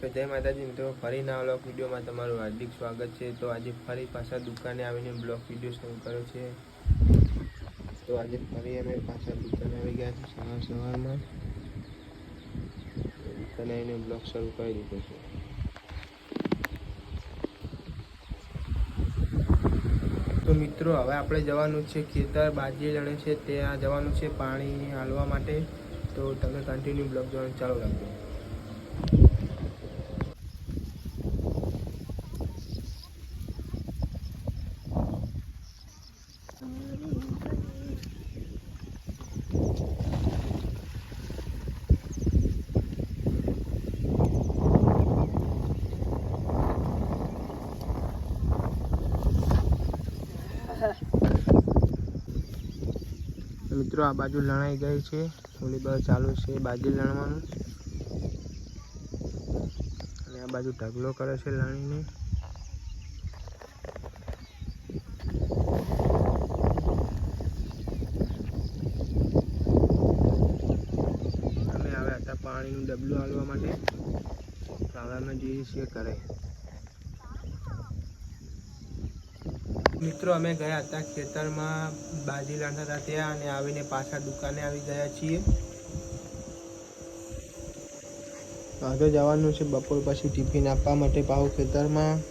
તો જય માતાજી મિત્રો, ફરી નવા બ્લોક વિડીયોમાં તમારું હાર્દિક સ્વાગત છે. તો આજે ફરી પાછા દુકાને આવીને બ્લોક વીડિયો શરૂ કર્યો છે. તો આજે ફરી અમે પાછા દુકાને આવી ગયા છે સવાર સવારમાં. દુકાને આવીને બ્લોક શરૂ કરી દીધો છે. તો મિત્રો, હવે આપણે જવાનું છે ખેતર. બાજી જણે છે, ત્યાં જવાનું છે પાણી હાલવા માટે. તો તમે કન્ટિન્યુ બ્લોક જોવાનું ચાલુ રાખજો. મિત્રો, આ બાજુ લણાઈ ગઈ છે. ઓલી બાજુ ચાલુ છે બાજી લણવાનું. અને આ બાજુ ઢગલો કરે છે લણીને. અમે આવ્યા હતા પાણીનું ડબલું હાલવા માટે. હવે અમે જઈએ છીએ ઘરે મિત્રો, અમે ગયા હતા ખેતરમાં, બાજી લાંટા હતા ત્યાં અને આવીને પાછા દુકાને આવી ગયા છીએ. આગળ જવાનું છે બપોર પછી ટિફિન આપવા માટે પાવ ખેતરમાં.